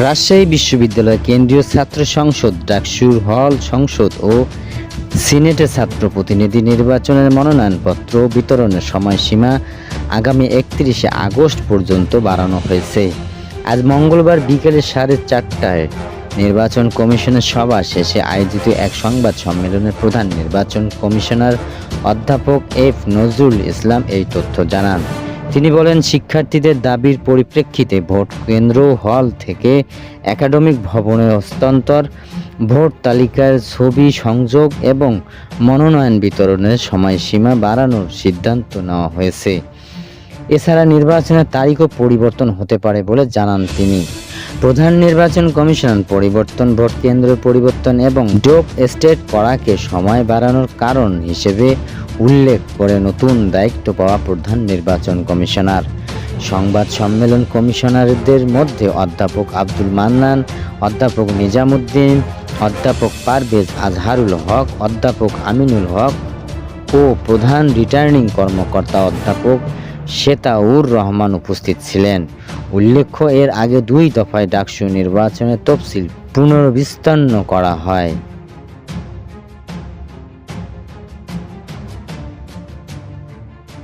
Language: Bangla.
রাজশাহী বিশ্ববিদ্যালয় কেন্দ্রীয় ছাত্র সংসদ, ডাকসুর হল সংসদ ও সিনেটের ছাত্র প্রতিনিধি নির্বাচনের মনোনয়নপত্র বিতরণের সময়সীমা আগামী একত্রিশে আগস্ট পর্যন্ত বাড়ানো হয়েছে। আজ মঙ্গলবার বিকেলে সাড়ে চারটায় নির্বাচন কমিশনের সভা শেষে আয়োজিত এক সংবাদ সম্মেলনে প্রধান নির্বাচন কমিশনার অধ্যাপক এফ নজরুল ইসলাম এই তথ্য জানান। তিনি বলেন, শিক্ষার্থীদের দাবির পরিপ্রেক্ষিতে ভোট কেন্দ্র হল থেকে একাডেমিক ভবনে হস্তান্তর, ভোট তালিকার ছবি সংযোগ এবং মনোনয়ন বিতরণের সময়সীমা বাড়ানোর সিদ্ধান্ত নেওয়া হয়েছে। এছাড়া নির্বাচনের তারিখও পরিবর্তন হতে পারে বলে জানান তিনি। প্রধান নির্বাচন কমিশন, পরিবর্তন ভোট কেন্দ্র পরিবর্তন এবং ডোপ স্টেট করাকে সময় বাড়ানোর কারণ হিসেবে উল্লেখ করে নতুন দায়িত্ব পাওয়া প্রধান নির্বাচন কমিশনার। সংবাদ সম্মেলন কমিশনারদের মধ্যে অধ্যাপক আব্দুল মান্নান, অধ্যাপক নিজামুদ্দিন, অধ্যাপক পারভেজ আজহারুল হক, অধ্যাপক আমিনুল হক ও প্রধান রিটার্নিং কর্মকর্তা অধ্যাপক শেতাউর রহমান উপস্থিত ছিলেন। উল্লেখ্য এর আগে দুই দফায় ডাকসু নির্বাচনের তফসিল পুনর্বিস্তন্ন করা হয়।